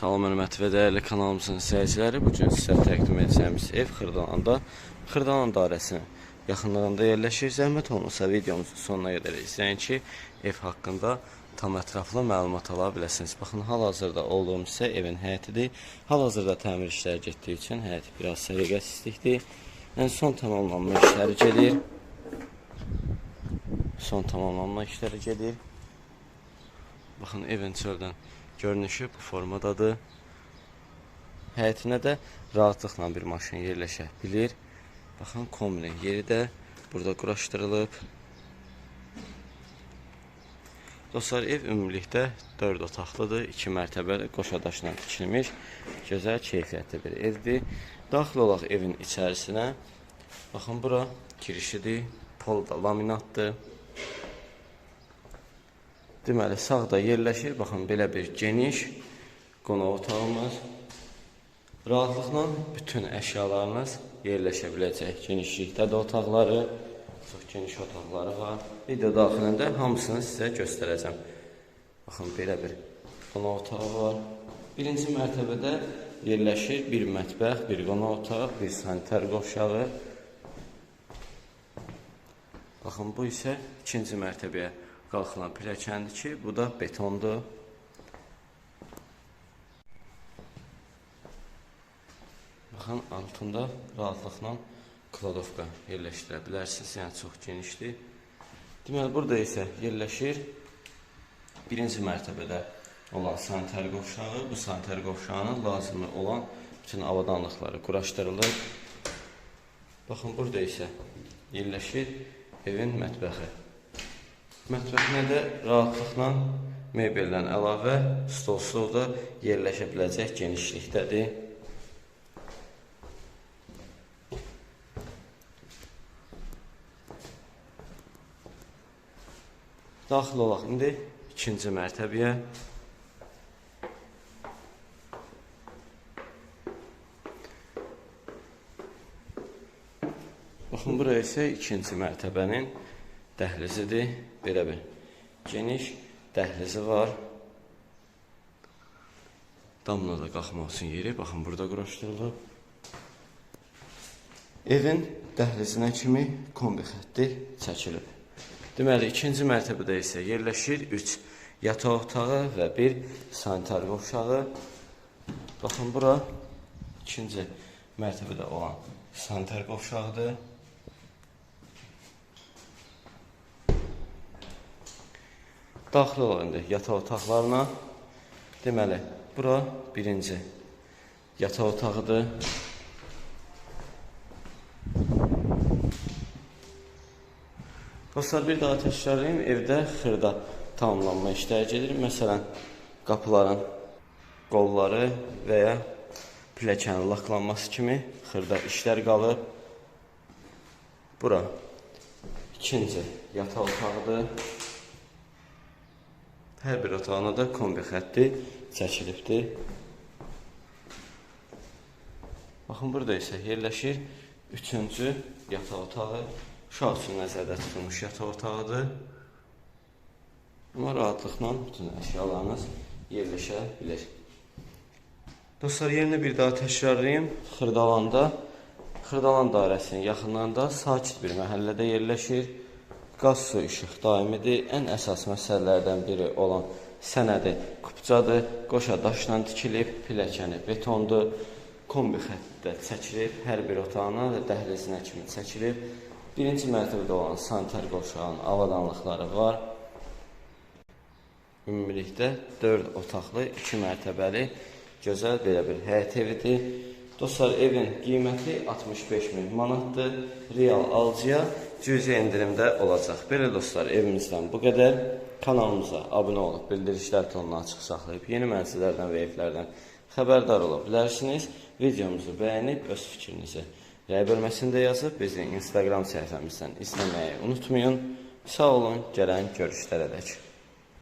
Salam hörmətli və dəyərli kanalımızın izləyiciləri, bu gün sizə təqdim edəcəyimiz ev Xırdalanda, Xırdalan dairəsinin yaxınlığında yerləşir. Zəhmət olmasa videomuzun sonuna qədər izləyin ki, ev haqqında tam ətraflı məlumat ala biləsiniz. Baxın, hal-hazırda olduğumuz isə evin həyətidir. Hal-hazırda təmir işləri getdiyi üçün həyət biraz səliqəsizlikdir. Yəni son tamamlanma işləri gedir. Son tamamlanma işləri gedir. Baxın evin çöldən görünüşü bu formadadır. Həyətinə də rahatlıqla bir maşın yerləşə bilir. Baxın kombinin yeri də burada quraşdırılıb. Dostlar ev ümumilikdə 4 otaqlıdır, 2 mərtəbəli qoşa daşla tikilmiş, gözəl keyfiyyətli bir evdir. Daxil olaq evin içərisinə. Baxın bura girişidir, pol da laminatdır. Deməli sağda yerləşir. Baxın belə bir geniş qonaq otağımız. Rahatlıqla bütün əşyalarınız yerləşə biləcək. Genişlikdə də otaqları, çox geniş otaqları var. Video daxilində hamısını sizə göstərəcəm. Baxın belə bir qonaq otağı var. Birinci mərtəbədə yerləşir bir mətbəx, bir qonaq otağı, bir sanitar qovşağı. Baxın bu isə ikinci mərtəbəyə qalxılan pilləkəndir ki, bu da betondur. Baxın altında rahatlıqla kladovka yerləşdirə bilərsiniz, yəni çox genişdir. Deməli burada isə yerləşir birinci mərtəbədə olan sanitar qovşağı. Bu sanitar qovşağının lazımı olan bütün avadanlıqları quraşdırılır. Baxın burada isə yerləşir evin mətbəxi. Mətbəxinə də rahatlıqla mebeldən əlavə stol-stol da yerləşə biləcək genişlikdədir. Daxil olaq indi ikinci mərtəbəyə. Baxın, bura isə ikinci mərtəbənin dəhlizidir. Belə bir geniş dəhlizi var. Damla da qalxmaq üçün yeri, baxın, burada quraşdırılıb. Evin dəhlizinə kimi kombi xətti çəkilib. Deməli, ikinci mərtəbədə isə yerləşir 3 yataq otağı və bir sanitar qovşağı. Baxın, bura ikinci mərtəbədə olan sanitar qovşağıdır. Daxil olaq indi yataq otaqlarına. Deməli, bura birinci yataq otağıdır. Dostlar, bir daha təkrarlayım. Evdə xırda tamamlanma işləri gedir. Məsələn, qapıların qolları və ya pilləkənin laklanması kimi xırda işlər qalıb. Bura ikinci yataq otağıdır. Hər bir otağına da kombi xətti çəkilibdir. Baxın, burada isə yerləşir üçüncü yataq otağı. Uşaq üçün nəzərdə tutulmuş yataq otağıdır. Amma rahatlıqla bütün əşyalarınız yerləşə. Dostlar, yerini bir daha təkrarlayım. Xırdalanda, Xırdalan dairəsinin yaxınlığında sakit bir məhəllədə yerləşir. Qaz, su, işıq daimidir. Ən əsas məsələlərdən biri olan sənədi kupcadır. Qoşa daşla tikilib, pilləkəni betondur. Kombi xəttdə çəkilib, hər bir otağına və dəhlizinə kimi çəkilib. Birinci mərtəbədə olan sanitar qovşağın avadanlıqları var. Ümumilikdə 4 otaqlı, 2 mərtəbəli gözəl belə bir həyət evidir. Dostlar, evin qiyməti 65 min manatdır. Real alıcıya cüzi endirimdə olacaq. Belə dostlar, evimizdən bu qədər. Kanalımıza abunə olub, bildirişlər tonunu açıq saxlayıb, yeni mənzillərdən və evlərdən xəbərdar ola bilərsiniz. Videomuzu bəyənib öz fikrinizi Rəy bölməsində yazıb bizi Instagram səhifəmizdən izləməyi unutmayın. Sağ olun, gələn görüşlərə dək.